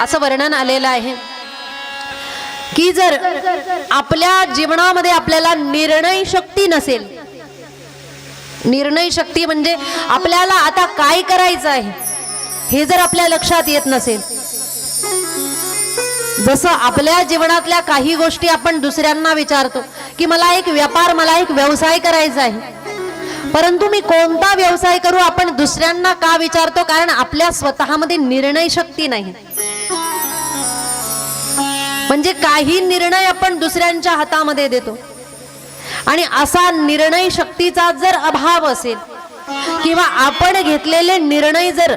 असं वर्णन आलेलं आहे. की जर आपल्या जीवनामध्ये आपल्याला निर्णय शक्ती नसेल निर्णय शक्ती म्हणजे आपल्याला आता काय करायचं आहे हे जर आपल्या लक्षात येत नसेल जसं आपल्या जीवनातल्या काही गोष्टी आपण दुसऱ्यांना विचारतो की मला एक व्यापार मला एक व्यवसाय करायचा आहे परंतु मी कोणता व्यवसाय करू आपण दुसऱ्यांना का विचारतो? कारण आपल्या स्वतःमध्ये निर्णय शक्ती नाही. म्हणजे काही निर्णय आपण दुसऱ्यांच्या हातामध्ये देतो. आणि असा निर्णय शक्तीचा जर अभाव असेल किंवा आपण घेतलेले निर्णय जर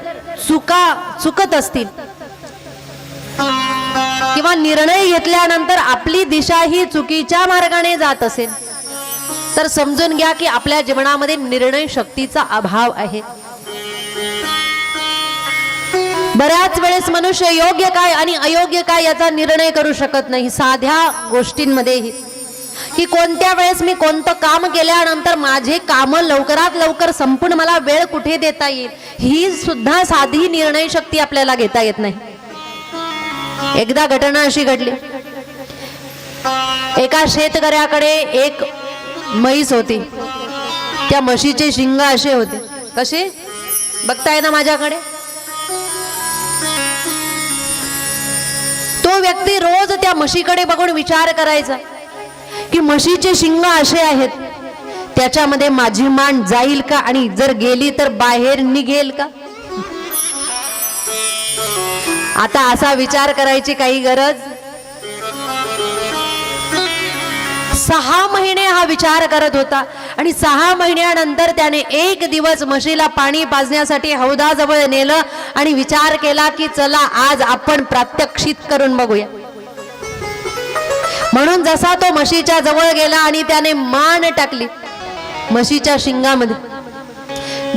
चुका चुकत असतील किंवा निर्णय घेतल्यानंतर आपली दिशा ही चुकीच्या मार्गाने जात असेल तर समजून घ्या की आपल्या जीवनामध्ये निर्णय शक्तीचा अभाव आहे. बऱ्याच वेळेस मनुष्य योग्य काय आणि अयोग्य काय याचा निर्णय करू शकत नाही. साध्या गोष्टींमध्येही की कोणत्या वेळेस मी कोणतं काम केल्यानंतर माझे काम लवकरात लवकर संपून मला वेळ कुठे देता येईल ही सुद्धा साधी निर्णय शक्ती आपल्याला घेता येत नाही. एकदा घटना अशी घडली. एका शेतकऱ्याकडे एक म्हैस होती. त्या म्हशीचे शिंग असे होते. कसे? बघताय ना माझ्याकडे? व्यक्ती रोज त्या म्हशीकडे बघून विचार करायचा की म्हशीचे शिंग असे आहेत त्याच्यामध्ये माझी मान जाईल का? आणि जर गेली तर बाहेर निघेल का? आता असा विचार करायची काही गरज? सहा महिने हा विचार करत होता. आणि सहा महिन्यानंतर त्याने एक दिवस म्हशीला पाणी पाजण्यासाठी हौदाजवळ नेलं आणि विचार केला की चला आज आपण प्रात्यक्षित करून बघूया. म्हणून जसा तो म्हशीच्या जवळ गेला आणि त्याने मान टाकली म्हशीच्या शिंगामध्ये.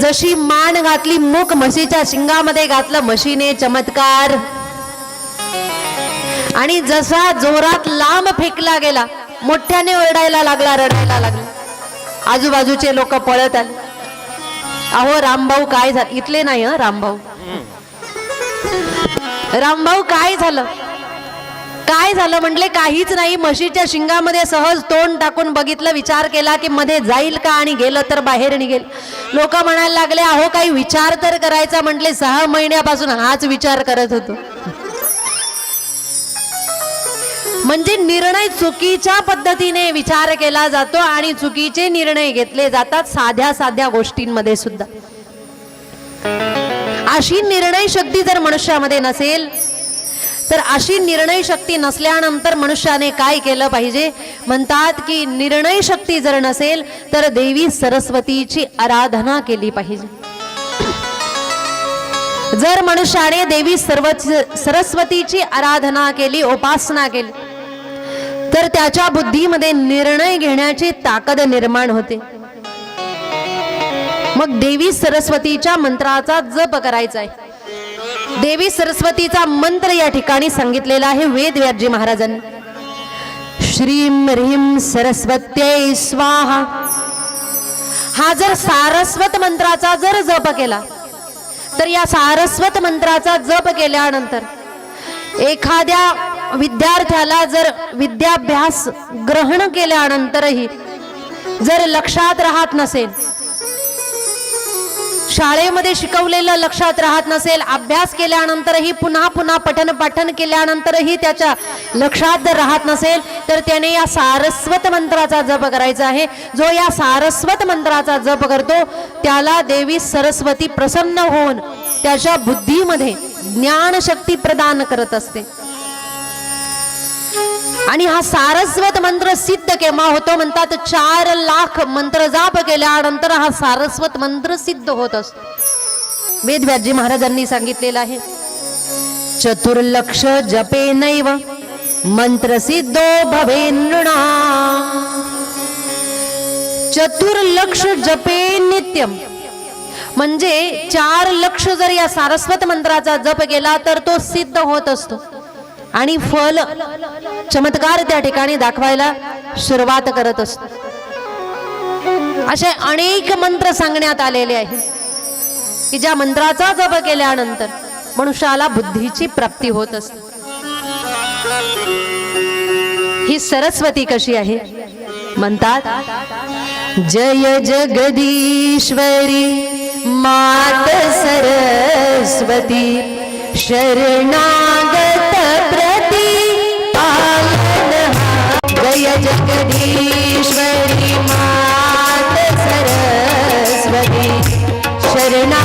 जशी मान घातली मुख म्हशीच्या शिंगामध्ये घातलं म्हशीने चमत्कार. आणि जसा जोरात लांब फेकला गेला मोठ्याने ओरडायला लागला रडायला लागला. आजूबाजूचे लोक पळत आले. अहो रामभाऊ काय झालं इथले नाही हं रामभाऊ. रामभाऊ काय झालं? काय झालं म्हटले काहीच नाही. म्हशीच्या शिंगामध्ये सहज तोंड टाकून बघितलं विचार केला की मध्ये जाईल का आणि गेलं तर बाहेर निघेल. लोक म्हणायला लागले अहो काही विचार तर करायचा. म्हटले सहा महिन्यापासून हाच विचार करत होतो. म्हणजे निर्णय चुकीच्या पद्धतीने विचार केला जातो आणि चुकीचे निर्णय घेतले जातात साध्या साध्या गोष्टींमध्ये सुद्धा. अशी निर्णय शक्ती जर मनुष्यामध्ये नसेल तर अशी निर्णय शक्ती नसल्यानंतर मनुष्याने काय केलं पाहिजे? म्हणतात की निर्णय शक्ती जर नसेल तर देवी सरस्वतीची आराधना केली पाहिजे. जर मनुष्याने देवी सर्व सरस्वतीची आराधना केली उपासना केली तर त्याच्या बुद्धीमध्ये निर्णय घेण्याची ताकद निर्माण होते. मग देवी सरस्वतीच्या मंत्राचा जप करायचा आहे. देवी सरस्वतीचा मंत्र या ठिकाणी सांगितलेला आहे वेद व्याजी महाराजांनी. श्रीम ह्रीम सरस्वत्यै स्वाहा. हा जर सारस्वत मंत्राचा जर जप केला तर या सारस्वत मंत्राचा जप केल्यानंतर एखाद्या विद्यार्थ्याला जर विद्याभ्यास ग्रहण केल्यानंतरही जर लक्षात राहत नसेल शाळेमध्ये शिकवलेलं लक्षात राहत नसेल अभ्यास केल्यानंतरही पुन्हा पुन्हा पठन पाठन केल्यानंतरही त्याच्या लक्षात जर राहत नसेल तर त्याने या सारस्वत मंत्राचा जप करायचा आहे. जो या सारस्वत मंत्राचा जप करतो त्याला देवी सरस्वती प्रसन्न होऊन त्याच्या बुद्धीमध्ये ज्ञानशक्ती प्रदान करत असते. आणि हा सारस्वत मंत्र सिद्ध केव्हा होतो म्हणतात चार लाख मंत्र जाप केल्यानंतर हा सारस्वत मंत्र सिद्ध होत असतो. वेदव्याजी महाराजांनी सांगितलेलं आहे चतुर्लक्ष जपे नैव मंत्र सिद्धो भवे चतुर्लक्ष जपे नित्यम. म्हणजे चार लक्ष जर या सारस्वत मंत्राचा जप केला तर तो सिद्ध होत असतो. आणि फल चमत्कार त्या ठिकाणी दाखवायला सुरुवात करत असतो. असे अनेक मंत्र सांगण्यात आलेले आहेत. की ज्या मंत्राचा जप केल्यानंतर मनुष्याला बुद्धीची प्राप्ती होत असते. ही सरस्वती कशी आहे? म्हणतात जय जगदीश्वरी मात सरस्वती शरणाग जगदीश्वरी मात सरस्वती शरणा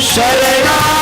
Serena.